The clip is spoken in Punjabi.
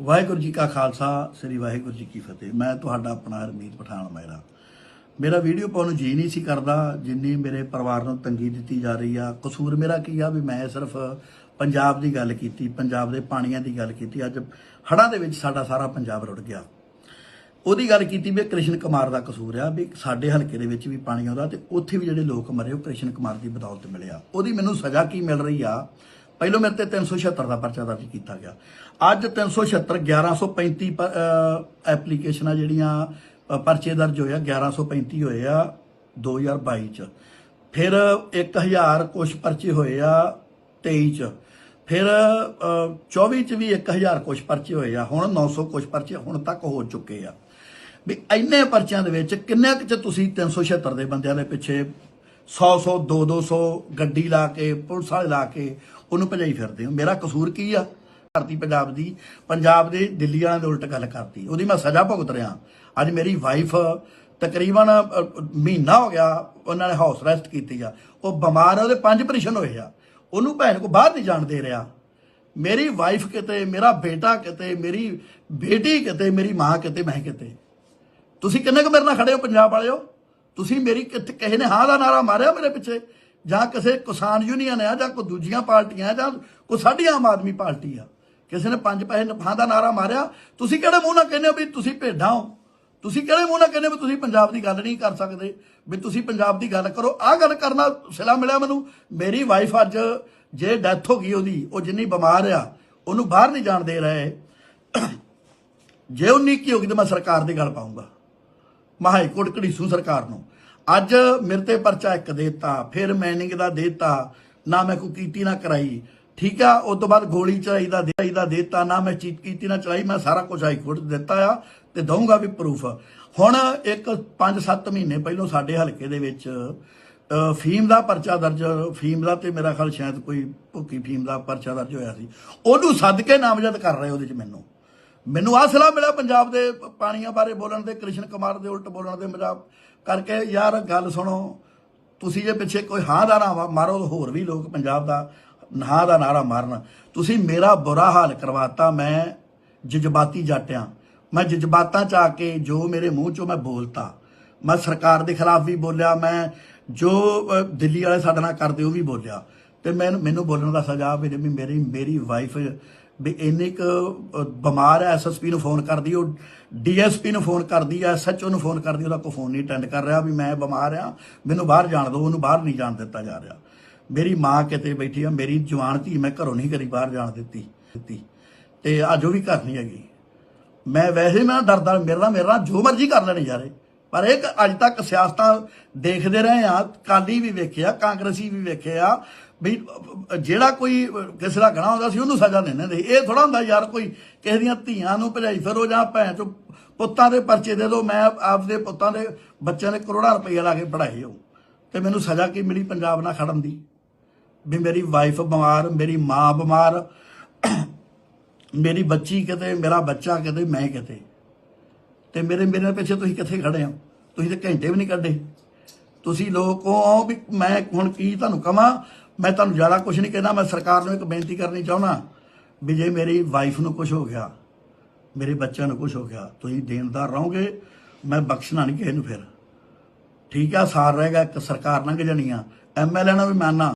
ਵਾਹਿਗੁਰੂ ਜੀ ਕਾ ਖਾਲਸਾ, ਸ੍ਰੀ ਵਾਹਿਗੁਰੂ ਜੀ ਕੀ ਫਤਿਹ। ਮੈਂ ਤੁਹਾਡਾ ਆਪਣਾ ਹਰਮੀਤ ਪਠਾਨ ਮਹਿਰਾ ਮੇਰਾ ਵੀਡੀਓ ਪਾਉਣ ਨੂੰ ਜੀ ਨਹੀਂ ਸੀ ਕਰਦਾ, ਜਿੰਨੀ ਮੇਰੇ ਪਰਿਵਾਰ ਨੂੰ ਤੰਗੀ ਦਿੱਤੀ ਜਾ ਰਹੀ ਆ। ਕਸੂਰ ਮੇਰਾ ਕੀ ਆ ਵੀ ਮੈਂ ਸਿਰਫ ਪੰਜਾਬ ਦੀ ਗੱਲ ਕੀਤੀ, ਪੰਜਾਬ ਦੇ ਪਾਣੀਆਂ ਦੀ ਗੱਲ ਕੀਤੀ। ਅੱਜ ਹੜ੍ਹਾਂ ਦੇ ਵਿੱਚ ਸਾਡਾ ਸਾਰਾ ਪੰਜਾਬ ਰੁੜ ਗਿਆ। ਉਹਦੀ ਗੱਲ ਕੀਤੀ ਵੀ ਇਹ ਕ੍ਰਿਸ਼ਨ ਕੁਮਾਰ ਦਾ ਕਸੂਰ ਆ ਵੀ ਸਾਡੇ ਹਲਕੇ ਦੇ ਵਿੱਚ ਵੀ ਪਾਣੀ ਆਉਂਦਾ ਤੇ ਉੱਥੇ ਵੀ ਜਿਹੜੇ ਲੋਕ ਮਰੇ, ਉਹ ਕ੍ਰਿਸ਼ਨ ਕੁਮਾਰ ਦੀ ਬਦੌਲਤ ਮਿਲਿਆ। ਉਹਦੀ ਮੈਨੂੰ ਸਜ਼ਾ ਕੀ ਮਿਲ ਰਹੀ ਆ? ਪਹਿਲੋਂ ਮੇਰੇ ਤੇ 376 ਦਾ ਪਰਚਾ ਦਰਜ ਕੀਤਾ ਗਿਆ। ਅੱਜ 376 1135 ਪ- ਐਪਲੀਕੇਸ਼ਨਾਂ ਜਿਹੜੀਆਂ ਪਰਚੇ ਦਰਜ ਹੋਇਆ 1135 ਹੋਏ ਆ 2022 ਚ। ਫਿਰ 1000 ਕੁਛ ਪਰਚੇ ਹੋਏ ਆ 23 ਚ। ਫਿਰ ਅਹ, 24 ਚ ਵੀ 1000 ਕੁਛ ਪਰਚੇ ਹੋਏ ਆ ਹੁਣ 900 ਕੁਛ ਪਰਚੇ ਹੁਣ ਤੱਕ ਹੋ ਚੁੱਕੇ ਆ। ਵੀ ਇੰਨੇ ਪਰਚਿਆਂ ਦੇ ਵਿੱਚ ਕਿੰਨੇ ਕੁ ਚ ਤੁਸੀਂ 376 ਦੇ ਬੰਦਿਆਂ ਦੇ ਪਿੱਛੇ 100 100 200 200 ਗੱਡੀ ਲਾ ਕੇ, ਪੁਲਿਸ ਵਾਲੇ ਲਾ ਕੇ ਉਹਨੂੰ ਭਜਾਈ ਫਿਰਦੇ ਹੋ। ਮੇਰਾ ਕਸੂਰ ਕੀ ਆ? ਕਰਤੀ ਪੰਜਾਬ ਦੀ। ਪੰਜਾਬ ਦੇ ਦਿੱਲੀ ਵਾਲਿਆਂ ਦੇ ਉਲਟ ਗੱਲ ਕਰਤੀ। ਉਹਦੀ ਮੈਂ ਸਜ਼ਾ ਭੁਗਤ ਰਿਹਾ। ਅੱਜ ਮੇਰੀ ਵਾਈਫ ਤਕਰੀਬਨ ਮਹੀਨਾ ਹੋ ਗਿਆ ਉਹਨਾਂ ਨੇ ਹਾਊਸ ਅਰੈਸਟ ਕੀਤੀ ਆ। ਉਹ ਬਿਮਾਰ ਆ, ਉਹਦੇ ਪੰਜ ਆਪਰੇਸ਼ਨ ਹੋਏ ਆ। ਉਹਨੂੰ ਭੈਣ ਕੋ ਬਾਹਰ ਨਹੀਂ ਜਾਣ ਦੇ ਰਿਹਾ। ਮੇਰੀ ਵਾਈਫ ਕਿਤੇ, ਮੇਰਾ ਬੇਟਾ ਕਿਤੇ, ਮੇਰੀ ਬੇਟੀ ਕਿਤੇ, ਮੇਰੀ ਮਾਂ ਕਿਤੇ, ਮੈਂ ਕਿਤੇ। ਤੁਸੀਂ ਕਿੰਨੇ ਕੁ ਮੇਰੇ ਨਾਲ ਖੜੇ ਹੋ, ਪੰਜਾਬ ਵਾਲਿਓ? ਤੁਸੀਂ ਮੇਰੀ ਕਿੱਥੇ ਕਿਸੇ ਨੇ ਹਾਂ ਦਾ ਨਾਰਾ ਮਾਰਿਆ ਮੇਰੇ ਪਿੱਛੇ? ਜਾਂ ਕਿਸੇ ਕਿਸਾਨ ਯੂਨੀਅਨ ਆ, ਜਾਂ ਕੋਈ ਦੂਜੀਆਂ ਪਾਰਟੀਆਂ ਆ, ਜਾਂ ਕੋਈ ਸਾਡੀ ਆਮ ਆਦਮੀ ਪਾਰਟੀ ਆ? ਕਿਸੇ ਨੇ ਪੰਜ ਪੈਸੇ ਹਾਂ ਦਾ ਨਾਰਾ ਮਾਰਿਆ? ਤੁਸੀਂ ਕਿਹੜੇ ਮੂੰਹ ਨਾਲ ਕਹਿੰਦੇ ਹੋ ਵੀ ਤੁਸੀਂ ਭੇਡਾਂ ਹੋ? ਤੁਸੀਂ ਕਿਹੜੇ ਮੂੰਹ ਨਾਲ ਕਹਿੰਦੇ ਹੋ ਵੀ ਤੁਸੀਂ ਪੰਜਾਬ ਦੀ ਗੱਲ ਨਹੀਂ ਕਰ ਸਕਦੇ? ਵੀ ਤੁਸੀਂ ਪੰਜਾਬ ਦੀ ਗੱਲ ਕਰੋ। ਆਹ ਗੱਲ ਕਰਨਾ ਸਿਲਾ ਮਿਲਿਆ ਮੈਨੂੰ। ਮੇਰੀ ਵਾਈਫ ਅੱਜ ਜੇ ਡੈਥ ਹੋ ਗਈ ਉਹਦੀ, ਉਹ ਜਿੰਨੀ ਬਿਮਾਰ ਆ, ਉਹਨੂੰ ਬਾਹਰ ਨਹੀਂ ਜਾਣ ਦੇ ਰਹੇ। ਜੇ ਉਹ ਨਿੱਕੀ ਹੋ ਗਈ ਤਾਂ ਮੈਂ ਸਰਕਾਰ ਦੀ ਗੱਲ ਪਾਉਂਗਾ ਮੈਂ ਹਾਈ ਕੋਰਟ ਘੜੀਸੂ ਸਰਕਾਰ ਨੂੰ। ਅੱਜ ਮੇਰੇ ਤੇ ਪਰਚਾ ਇੱਕ ਦੇਤਾ, ਫਿਰ ਮੈਨਿੰਗ ਦਾ ਦੇਤਾ, ਨਾ ਮੈਂ ਕੋਈ ਕੀਤੀ, ਨਾ ਕਰਾਈ। ਠੀਕ ਆ, ਉਸ ਤੋਂ ਬਾਅਦ ਗੋਲੀ ਚਲਾਈ ਦਾ ਦੇਈ ਦਾ ਦੇਤਾ, ਨਾ ਮੈਂ ਚੀਟ ਕੀਤੀ, ਨਾ ਚਲਾਈ, ਮੈਂ ਸਾਰਾ ਕੁਝ ਹਾਈ ਕੋਰਟ 'ਚ ਦਿੱਤਾ ਆ ਤੇ ਦਊਂਗਾ ਵੀ ਪ੍ਰੂਫ ਹੁਣ ਇੱਕ 5-7 ਮਹੀਨੇ ਪਹਿਲਾਂ ਸਾਡੇ ਹਲਕੇ ਦੇ ਵਿੱਚ ਫੀਮ ਦਾ ਪਰਚਾ ਦਰਜ, ਫੀਮ ਦਾ ਤੇ ਮੇਰਾ ਖਿਆਲ ਸ਼ਾਇਦ ਕੋਈ ਭੁੱਕੀ ਫੀਮ ਦਾ ਪਰਚਾ ਦਰਜ ਹੋਇਆ ਸੀ। ਉਹਨੂੰ ਸੱਦ ਕੇ ਨਾਮਜ਼ਦ ਕਰ ਰਹੇ ਉਹਦੇ 'ਚ ਮੈਨੂੰ। ਮੈਨੂੰ ਆਹ ਸਲਾਹ ਮਿਲਿਆ ਪੰਜਾਬ ਦੇ ਪਾਣੀਆਂ ਬਾਰੇ ਬੋਲਣ ਦੇ, ਕ੍ਰਿਸ਼ਨ ਕੁਮਾਰ ਦੇ ਉਲਟ ਬੋਲਣ ਦੇ ਮਜ਼ਾਕ ਕਰਕੇ, ਯਾਰ ਗੱਲ ਸੁਣੋ, ਤੁਸੀਂ ਜੇ ਪਿੱਛੇ ਕੋਈ ਹਾਂ ਦਾ ਨਾਰਾ ਮਾਰੋ ਹੋਰ ਵੀ ਲੋਕ ਪੰਜਾਬ ਦਾ ਹਾਂ ਦਾ ਨਾਰਾ ਮਾਰਨ। ਤੁਸੀਂ ਮੇਰਾ ਬੁਰਾ ਹਾਲ ਕਰਵਾਤਾ, ਮੈਂ ਜਜ਼ਬਾਤੀ ਜਾਟਿਆਂ। ਮੈਂ ਜਜ਼ਬਾਤਾਂ ਚ ਆ ਕੇ ਜੋ ਮੇਰੇ ਮੂੰਹ ਚੋਂ ਮੈਂ ਬੋਲਤਾ। ਮੈਂ ਸਰਕਾਰ ਦੇ ਖਿਲਾਫ ਵੀ ਬੋਲਿਆ, ਮੈਂ ਜੋ ਦਿੱਲੀ ਵਾਲੇ ਸਾਡੇ ਨਾਲ ਕਰਦੇ ਉਹ ਵੀ ਬੋਲਿਆ। ਤੇ ਮੈਨੂੰ ਮੈਨੂੰ ਬੋਲਣ ਦਾ ਸਜ਼ਾ ਵੀ ਵੀ ਮੇਰੀ ਮੇਰੀ ਵਾਈਫ ਵੀ ਇੰਨੀ ਕੁ ਬਿਮਾਰ ਹੈ ਐਸਐਸਪੀ ਨੂੰ ਫੋਨ ਕਰਦੀ, ਉਹ ਡੀਐਸਪੀ ਨੂੰ ਫੋਨ ਕਰਦੀ ਹੈ ਐਸਐਚਓ ਨੂੰ ਫੋਨ ਕਰਦੀ, ਉਹਦਾ ਕੋਈ ਫੋਨ ਨਹੀਂ ਅਟੈਂਡ ਕਰ ਰਿਹਾ ਵੀ ਮੈਂ ਬਿਮਾਰ ਆ ਮੈਨੂੰ ਬਾਹਰ ਜਾਣ ਦਿਓ, ਉਹਨੂੰ ਬਾਹਰ ਨਹੀਂ ਜਾਣ ਦਿੱਤਾ ਜਾ ਰਿਹਾ। ਮੇਰੀ ਮਾਂ ਕਿਤੇ ਬੈਠੀ ਆ, ਮੇਰੀ ਜਵਾਨ ਧੀ ਮੈਂ ਘਰੋਂ ਨਹੀਂ ਕਰੀ ਬਾਹਰ ਜਾਣ ਦਿੱਤੀ ਦਿੱਤੀ। ਤੇ ਅੱਜ ਉਹ ਵੀ ਘਰ ਨਹੀਂ ਹੈਗੀ। ਮੈਂ ਵੈਸੇ ਮੈਂ ਡਰਦਾ ਮੇਰੇ ਨਾਲ ਮੇਰੇ ਨਾਲ ਜੋ ਮਰਜ਼ੀ ਕਰ ਲੈਣ ਯਾਰੇ, ਪਰ ਇਹ ਅੱਜ ਤੱਕ ਸਿਆਸਤਾਂ ਦੇਖਦੇ ਰਹੇ ਆ ਕਾਲੀ ਵੀ ਵੇਖਿਆ, ਕਾਂਗਰਸੀ ਵੀ ਵੇਖਿਆ ਵੀ ਜਿਹੜਾ ਕੋਈ ਕਿਸੇ ਦਾ ਗਣਾ ਹੁੰਦਾ ਸੀ, ਉਹਨੂੰ ਸਜ਼ਾ ਦਿੰਦੇ ਨੇ ਇਹ ਥੋੜਾ ਹੁੰਦਾ ਯਾਰ ਕੋਈ ਕਿਸੇ ਦੀਆਂ ਧੀਆਂ ਨੂੰ ਭਜਾਈ, ਫਿਰੋ ਜਾਂ ਭੈਣ ਚੋ ਪੁੱਤਾਂ ਦੇ ਪਰਚੇ ਦੇ ਦੋ, ਮੈਂ ਆਪਦੇ ਪੁੱਤਾਂ ਦੇ ਬੱਚਿਆਂ ਦੇ ਕਰੋੜਾਂ ਰੁਪਏ ਲਾ ਕੇ ਪੜਾਏ ਹੋ ਤੇ ਮੈਨੂੰ ਸਜ਼ਾ ਕੀ ਮਿਲੀ ਪੰਜਾਬ ਨਾਲ ਖੜਨ ਦੀ? ਵੀ ਮੇਰੀ ਵਾਈਫ ਬਿਮਾਰ, ਮੇਰੀ ਮਾਂ ਬਿਮਾਰ, ਮੇਰੀ ਬੱਚੀ ਕਿਤੇ, ਮੇਰਾ ਬੱਚਾ ਕਿਤੇ, ਮੈਂ ਕਿਤੇ। ਤੇ ਮੇਰੇ ਮੇਰੇ ਪਿੱਛੇ ਤੁਸੀਂ ਕਿੱਥੇ ਖੜੇ ਹੋ? ਤੁਸੀਂ ਤਾਂ ਘੰਟੇ ਵੀ ਨਹੀਂ ਕੱਢੇ। ਤੁਸੀਂ ਲੋਕ ਹੋ ਵੀ ਮੈਂ ਹੁਣ ਕੀ ਤੁਹਾਨੂੰ ਕਵਾਂ ਮੈਂ ਤੁਹਾਨੂੰ ਜ਼ਿਆਦਾ ਕੁਝ ਨਹੀਂ ਕਹਿੰਦਾ, ਮੈਂ ਸਰਕਾਰ ਨੂੰ ਇੱਕ ਬੇਨਤੀ ਕਰਨੀ ਚਾਹੁੰਦਾ ਵੀ ਜੇ ਮੇਰੀ ਵਾਈਫ ਨੂੰ ਕੁਝ ਹੋ ਗਿਆ, ਮੇਰੇ ਬੱਚਿਆਂ ਨੂੰ ਕੁਝ ਹੋ ਗਿਆ, ਤੁਸੀਂ ਦੇਣਦਾਰ ਰਹੋਗੇ, ਮੈਂ ਬਖਸ਼ਣਾ ਨਹੀਂ ਕਿਸੇ ਨੂੰ ਫਿਰ। ਠੀਕ ਆ, ਸਾਰ ਰਹੇਗਾ ਇੱਕ ਸਰਕਾਰ ਲੰਘ ਜਾਣੀ ਆ। ਐਮਐਲਏ ਨਾਲ ਵੀ ਮਾਨਾ